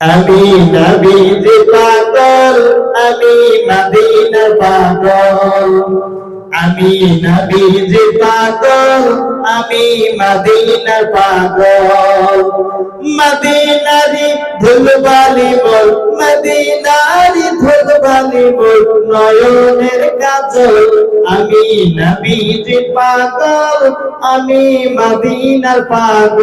আমি নবীজি পাগল, আমি মদিনার পাগল। আমি নবীজি পাগল, আমি মদিনার পাগল। মদিনারি ধুলবালি মোর, মদিনারি ধুলবালি মোর, নয়নের কাজল। আমি নবীজি পাগল, আমি মদিনার পাগল।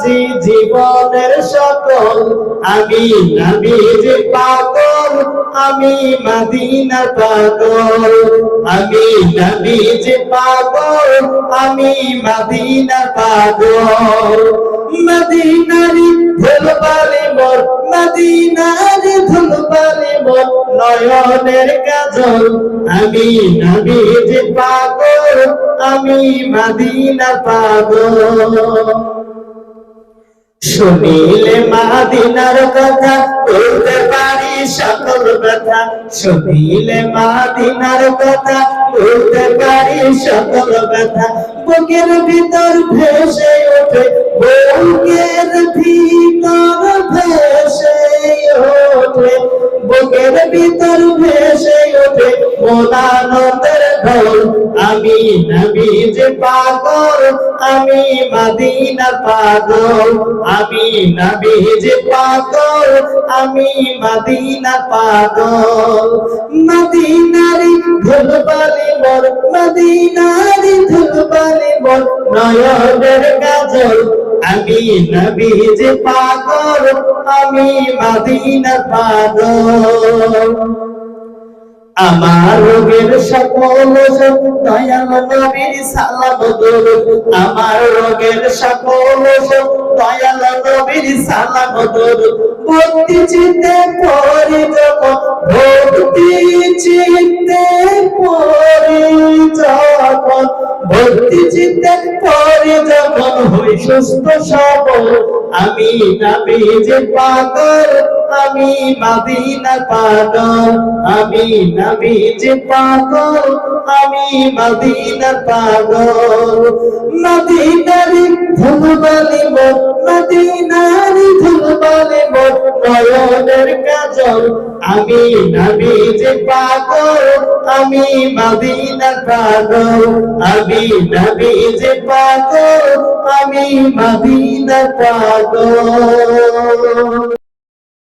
রাজি জীবনের সকল আমি নবীর পাগল, আমি মদিনার পাগল। আমি নবীর পাগল, আমি মদিনার পাগল। মদিনারি ধুলবালি মোর, মদিনারি ধুলবালি মোর নয়নের কাজল। আমি নবীর পাগল, আমি মদিনার পাগল। শুনিলে মাদিনার কথা, বলতে পারি সকল ব্যথা শুনিলে মাদিনার কথা, বলতে পারি সকল ব্যথা বুকের ভিতর ভেসে ওঠে, বুকের ভিতর ভেসে ওঠে। বুকের ভিতর ভেসে ওঠে ঢোল আমি নবীজ পাগল, আমি মদিনা পাগল। আমি নবীজ পাগল, আমি মদিনা পাগল। মদিনারি ধুলবালি মোর, মদিনারি ধুলবালি মোর, নয়নের কাজল আমি নবীজ পাগল, আমি মদিনা পাগল। আমার রোগের সকল দয়াল নবীর সালাম দরুদ। আমার রোগের সকল দয়াল নবীর সালাম দরুদ। ভক্তি চিত্তে পড়ি যখন ভক্তি চিত্তে পড়ি যখন ভক্তি চিত্তে পড়ি যখন হই সুস্থ সবল। আমি নবীজ পাগল আমি মদিনা পাগল, আমি নবীজ পাগল, আমি মদিনা পাগল। মদিনারি ধুলবালি মোর মদিনারি ধুলবালি মোর নয়নের কাজল, আমি নবীজ পাগল, আমি মদিনা পাগল, আমি নবীজ পাগল, আমি মদিনা পাগল।